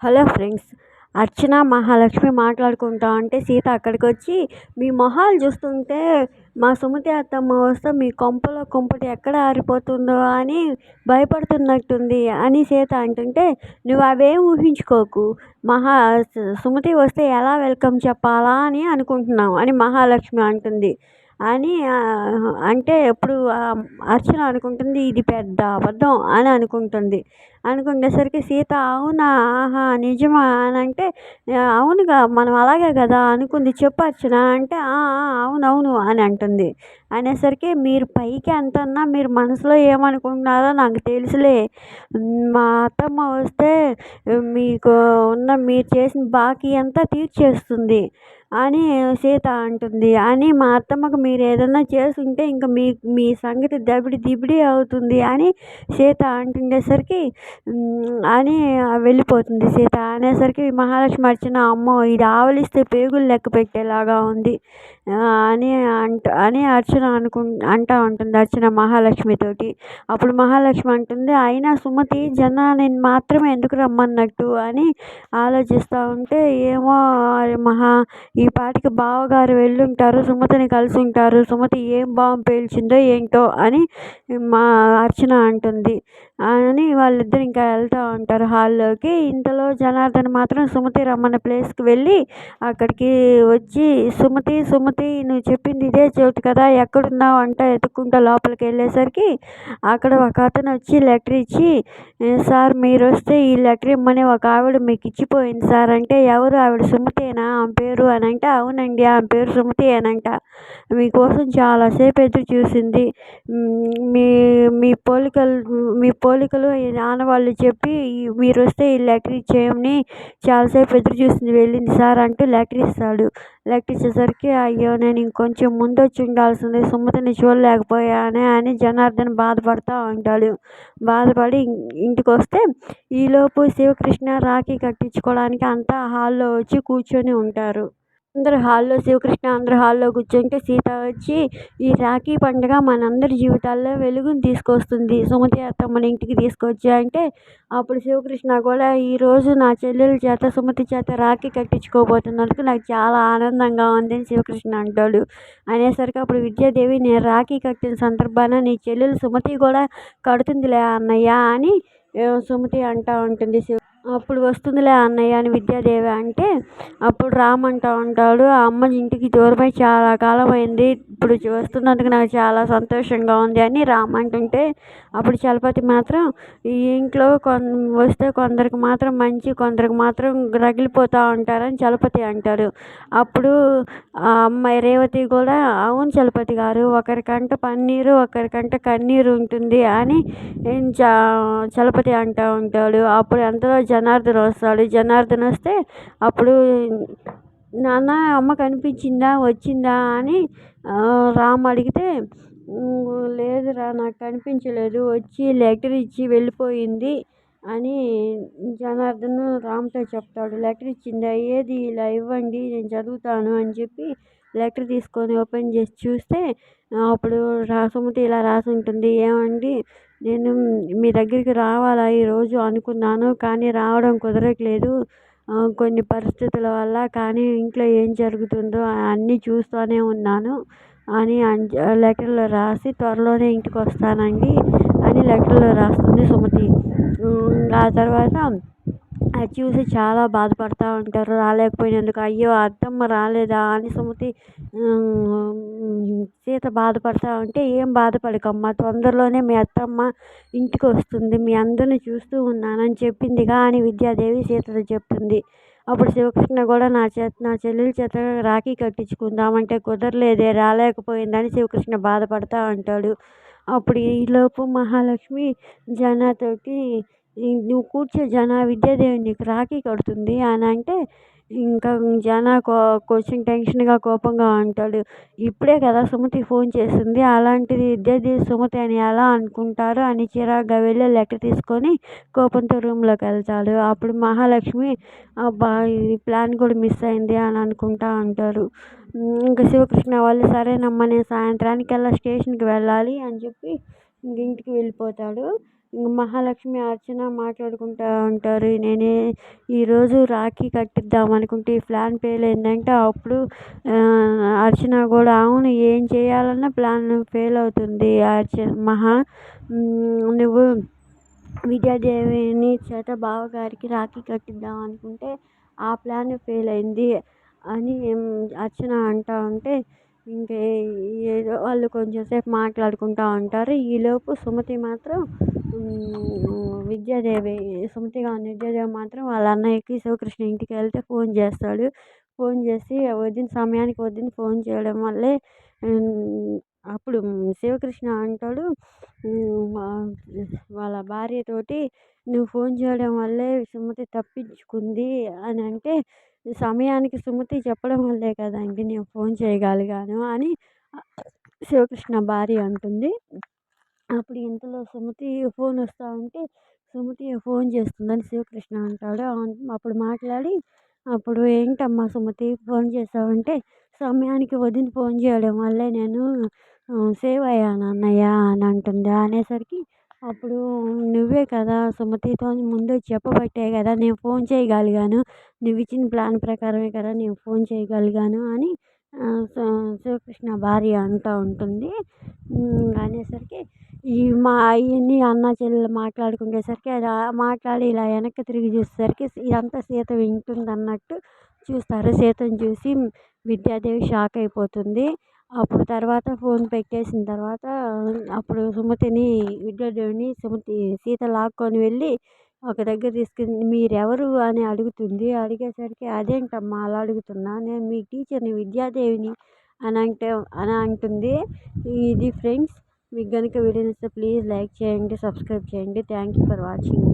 Hello friends అర్చన మహాలక్ష్మి మాట్లాడుకుంటా ఉంటే సీత అక్కడికి వచ్చి మీ మొహాలు చూస్తుంటే మా సుమతి అత్తమ్మ వస్తే మీ కొంపలో కుంపటి ఎక్కడ ఆరిపోతుందో అని భయపడుతున్నట్టుంది అని సీత అంటుంటే నువ్వు అవేం ఊహించుకోకు. మహా సుమతి వస్తే ఎలా వెల్కమ్ చెప్పాలా అని అనుకుంటున్నాం అని మహాలక్ష్మి అంటుంది. అని అంటే ఎప్పుడు అర్చన అనుకుంటుంది ఇది పెద్ద అబద్ధం అని అనుకుంటుంది. అనుకునేసరికి సీత అవునా? ఆహా నిజమా? అని అంటే అవునుగా మనం అలాగే కదా అనుకుంది చెప్పు అర్చన. అంటే అవునవును అని అంటుంది. అనేసరికి మీరు పైకి ఎంత అన్నా మీరు మనసులో ఏమనుకుంటున్నారో నాకు తెలుసులే. మా అత్తమ్మ వస్తే మీకు ఉన్న మీరు చేసిన బాకీ అంతా తీర్చేస్తుంది అని సీత అంటుంది. అని మా అత్తమ్మకు మీరు ఏదైనా చేసుంటే ఇంకా మీ మీ సంగతి దబిడి దిబిడి అవుతుంది అని సీత అంటుండేసరికి అని వెళ్ళిపోతుంది సీత. అనేసరికి మహాలక్ష్మి అర్చన అమ్మో ఇది ఆవలిస్తే పేగులు లెక్క పెట్టేలాగా ఉంది అని అంట అని అర్చన అనుకు అంటూ ఉంటుంది అర్చన మహాలక్ష్మితోటి అప్పుడు మహాలక్ష్మి అంటుంది అయినా సుమతి జనాన్ని మాత్రమే ఎందుకు రమ్మన్నట్టు? అని ఆలోచిస్తూ ఉంటే ఏమో మహా ఈ పాటికి బావగారు వెళ్ళుంటారు సుమతిని కలిసి ఉంటారు సుమతి ఏం బాంబు పేల్చిందో ఏంటో అని మా అర్చన అంటుంది. అని వాళ్ళిద్దరు ఇంకా వెళ్తూ ఉంటారు హాల్లోకి. ఇంతలో జనార్దన్ మాత్రం సుమతి రమ్మన్న ప్లేస్కి వెళ్ళి అక్కడికి వచ్చి సుమతి సుమతి నువ్వు చెప్పింది ఇదే చోటు కదా ఎక్కడున్నావు? అంట ఎత్తుక్కుంటా లోపలికి వెళ్ళేసరికి అక్కడ ఒక అతను వచ్చి లెటర్ ఇచ్చి సార్ మీరు వస్తే ఈ లెటర్ ఇమ్మని ఒక ఆవిడ మీకు ఇచ్చిపోయింది సార్. అంటే ఎవరు? ఆవిడ సుమతేనా? ఆమె పేరు? అని అంటే అవునండి ఆమె పేరు సుమతి అనంట మీకోసం చాలాసేపు ఎదురు చూసింది. మీ మీ పోలికలు మీ పోలికలు ఆనవాళ్ళు చెప్పి మీరు వస్తే ఈ లెటర్ ఇచ్చేయమని చాలాసేపు ఎదురు చూసింది. వెళ్ళింది సార్ అంటూ లెటర్ ఇస్తాడు. లెటర్ ఇచ్చేసరికి అయ్యో నేను ఇంకొంచెం ముందు వచ్చి ఉండాల్సింది. సుమతిని చూడలేకపోయానే అని జనార్దన్ బాధపడుతూ ఉంటాడు. బాధపడి ఇంటికి వస్తే ఈలోపు శివకృష్ణ రాఖీ కట్టించుకోవడానికి అంతా హాల్లో వచ్చి కూర్చొని ఉంటారు. అందరు హాల్లో శివకృష్ణ అందరు హాల్లో కూర్చుంటే సీత వచ్చి ఈ రాఖీ పండుగ మనందరి జీవితాల్లో వెలుగుని తీసుకొస్తుంది. సుమతి అత్త మన ఇంటికి తీసుకొచ్చి? అంటే అప్పుడు శివకృష్ణ కూడా ఈరోజు నా చెల్లెల చేత సుమతి చేత రాఖీ కట్టించుకోబోతున్నందుకు నాకు చాలా ఆనందంగా ఉంది అని శివకృష్ణ అంటాడు. అనేసరికి అప్పుడు విద్యాదేవి నేను రాఖీ కట్టిన సందర్భాన నీ చెల్లెలు సుమతి కూడా కడుతుందిలే అన్నయ్య అని సుమతి అంటూ ఉంటుంది శివ అప్పుడు వస్తుందిలే అన్నయ్య అని విద్యాదేవి అంటే అప్పుడు రామంటా ఉంటాడు ఆ అమ్మ ఇంటికి దూరమై చాలా కాలం అయింది ఇప్పుడు వస్తున్నందుకు నాకు చాలా సంతోషంగా ఉంది అని రామ్ అంటుంటే అప్పుడు చలపతి మాత్రం ఈ ఇంట్లో కొన్ వస్తే కొందరికి మాత్రం మంచి కొందరికి మాత్రం రగిలిపోతూ ఉంటారని చలపతి అంటారు అప్పుడు ఆ అమ్మాయి రేవతి కూడా అవును చలపతి గారు ఒకరికంట పన్నీరు ఒకరికంట కన్నీరు ఉంటుంది అని చలపతి అంటూ ఉంటాడు. అప్పుడు అంతలో జనార్దన్ వస్తాడు. జనార్దన్ వస్తే అప్పుడు నాన్న అమ్మ కనిపించిందా? వచ్చిందా అని రామ్ అడిగితే లేదురా నాకు కనిపించలేదు. వచ్చి లెటర్ ఇచ్చి వెళ్ళిపోయింది అని జనార్దన్ రామ్తో చెప్తాడు. లెటర్ ఇచ్చిందా? ఏది? ఇలా ఇవ్వండి నేను చదువుతాను అని చెప్పి లెటర్ తీసుకొని ఓపెన్ చేసి చూస్తే అప్పుడు సుమతి ఇలా రాసి ఉంటుంది ఏమండి నేను మీ దగ్గరికి రావాలా ఈరోజు అనుకున్నాను కానీ రావడం కుదరట్లేదు. కొన్ని పరిస్థితుల వల్ల కానీ ఇంట్లో ఏం జరుగుతుందో అన్నీ చూస్తూనే ఉన్నాను అని లెటర్లో రాసి త్వరలోనే ఇంటికి వస్తానండి అని లెటర్లో రాస్తుంది సుమతి. ఆ తర్వాత అది చూసి చాలా బాధపడుతూ ఉంటారు. రాలేకపోయినందుకు అయ్యో అత్తమ్మ రాలేదా అని సుమతి సీత బాధపడుతూ ఉంటే ఏం బాధపడకమ్మా? తొందరలోనే మీ అత్తమ్మ ఇంటికి వస్తుంది. మీ అందరిని చూస్తూ ఉన్నానని చెప్పిందిగా అని విద్యాదేవి సీతతో చెప్తుంది. అప్పుడు శివకృష్ణ కూడా నా చేత నా చెల్లెల చేత రాఖీ కట్టించుకుందామంటే కుదరలేదే రాలేకపోయిందని శివకృష్ణ బాధపడుతూ ఉంటాడు. అప్పుడు ఈలోపు మహాలక్ష్మి జనాతోటి నువ్వు కూర్చో జన విద్యాదేవి నీకు రాఖీ కడుతుంది అని అంటే ఇంకా జన కో కొంచెం టెన్షన్గా కోపంగా ఉంటాడు. ఇప్పుడే కదా సుమతి ఫోన్ చేసింది. అలాంటిది విద్యాదేవి సుమతి అని ఎలా అనుకుంటారు అని చిరాగ్గా వెళ్ళి లెక్క తీసుకొని కోపంతో రూమ్లోకి వెళ్తాడు. అప్పుడు మహాలక్ష్మి అబ్బా ఈ ప్లాన్ కూడా మిస్ అయింది అని అనుకుంటా ఉంటారు ఇంకా శివకృష్ణ వాళ్ళు సరేనమ్మా నేను సాయంత్రానికల్లా స్టేషన్కి వెళ్ళాలి అని చెప్పి ఇంక ఇంటికి వెళ్ళిపోతాడు. మహాలక్ష్మి అర్చన మాట్లాడుకుంటూ ఉంటారు. నేనే ఈరోజు రాఖీ కట్టిద్దాం అనుకుంటే ఈ ప్లాన్ ఫెయిల్ అయిందంటే అప్పుడు అర్చన కూడా అవును ఏం చేయాలన్నా ప్లాన్ ఫెయిల్ అవుతుంది. అర్చన మహా నువ్వు విద్యాదేవిని చేత బావగారికి రాఖీ కట్టిద్దాం అనుకుంటే ఆ ప్లాన్ ఫెయిల్ అయింది అని అర్చన అంటూ ఉంటే ఇంకే ఏదో వాళ్ళు కొంచెం సేపు మాట్లాడుకుంటూ ఉంటారు. ఈలోపు సుమతి మాత్రం విద్యాదేవి సుమతి కాని విద్యాదేవి మాత్రం వాళ్ళ అన్నయ్యకి శివకృష్ణ ఇంటికి వెళ్తే ఫోన్ చేస్తాడు. ఫోన్ చేసి వదిన సమయానికి వదిన ఫోన్ చేయడం వల్లే అప్పుడు శివకృష్ణ అంటాడు వాళ్ళ భార్యతోటి నువ్వు ఫోన్ చేయడం వల్లే సుమతి తప్పించుకుంది అని అంటే సమయానికి సుమతి చెప్పడం వల్లే కదండి నేను ఫోన్ చేయగలిగాను అని శివకృష్ణ భార్య అంటుంది. అప్పుడు ఇంతలో సుమతి ఫోన్ వస్తూ ఉంటే సుమతి ఫోన్ చేస్తుందని శివకృష్ణ అంటాడు. అప్పుడు మాట్లాడి అప్పుడు ఏంటమ్మా సుమతి ఫోన్ చేసావంటే సమయానికి వదిన ఫోన్ చేయడం వల్లే నేను సేవ్ అయ్యాను అన్నయ్య అని అంటుంది. అనేసరికి అప్పుడు నువ్వే కదా సుమతితో ముందు చెప్పబట్టే కదా నేను ఫోన్ చేయగలిగాను. నువ్వు ఇచ్చిన ప్లాన్ ప్రకారమే కదా నేను ఫోన్ చేయగలిగాను అని శివకృష్ణ భార్య అంటూ ఉంటుంది. అనేసరికి ఈ మా అవన్నీ అన్న చెల్లెలు మాట్లాడుకునేసరికి అది మాట్లాడి ఇలా వెనక్కి తిరిగి చూసేసరికి ఇదంతా సీత వింటుంది అన్నట్టు చూస్తారు. సీతను చూసి విద్యాదేవి షాక్ అయిపోతుంది. అప్పుడు తర్వాత ఫోన్ పెట్టేసిన తర్వాత అప్పుడు సుమతిని విద్యాదేవిని సుమతి సీత లాక్కొని వెళ్ళి ఒక దగ్గర తీసుకుని మీరెవరు? అని అడుగుతుంది. అడిగేసరికి అదేంటమ్మా అలా అడుగుతున్నా? నేను మీ టీచర్ని విద్యాదేవిని అని అంటే అని అంటుంది. ఇది ఫ్రెండ్స్ మీకు కనుక వీడియో నచ్చితే ప్లీజ్ లైక్ చేయండి సబ్స్క్రైబ్ చేయండి. Thank you for watching